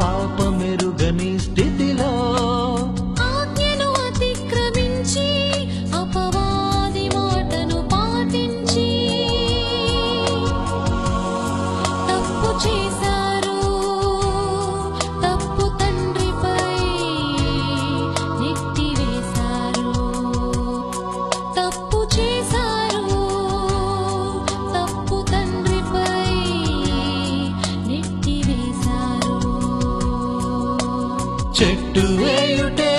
falta. చెట్టు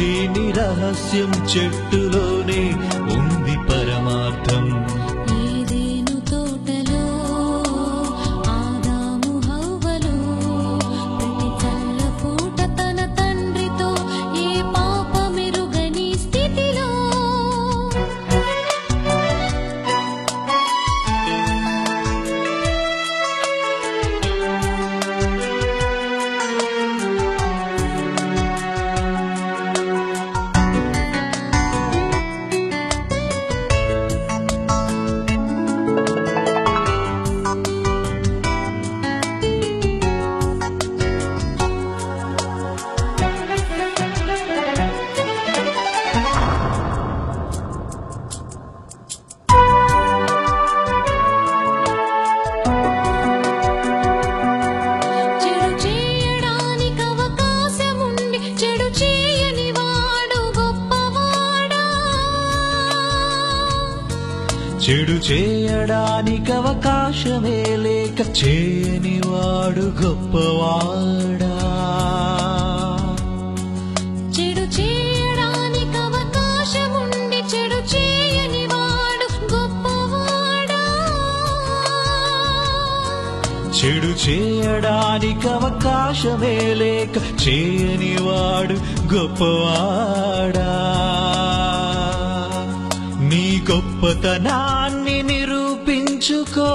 దీని రహస్యం చెట్టులోనే ఉంది. చెడు చేయడానికి అవకాశమే లేక చేయని వాడు గొప్పవాడా. చెడు చేయడానికి అవకాశముండి చెడు చేయని వాడు గొప్పవాడా. చెడు చేయడానికి అవకాశమే లేక చేయని వాడు గొప్పవాడా. గొప్పతనాన్ని నిరూపించుకో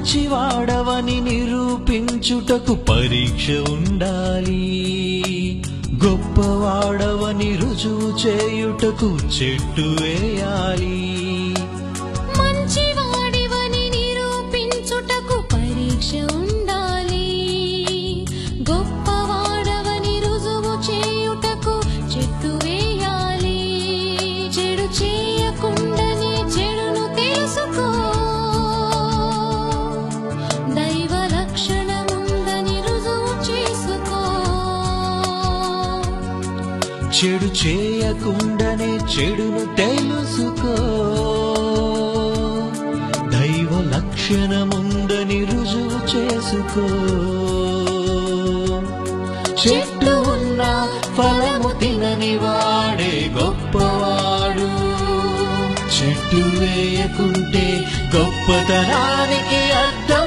మంచివాడవని నిరూపించుటకు పరీక్ష ఉండాలి. గొప్పవాడవని రుజువు చేయుటకు చెట్టు వేయాలి. చెడు చేయకుండానే చెడును తెలుసుకో. దైవ లక్షణముందని రుజువు చేసుకో. చెట్టు ఉన్న ఫలము తినని వాడే గొప్పవాడు. చెట్టు వేయకుంటే గొప్పతనానికి అర్థం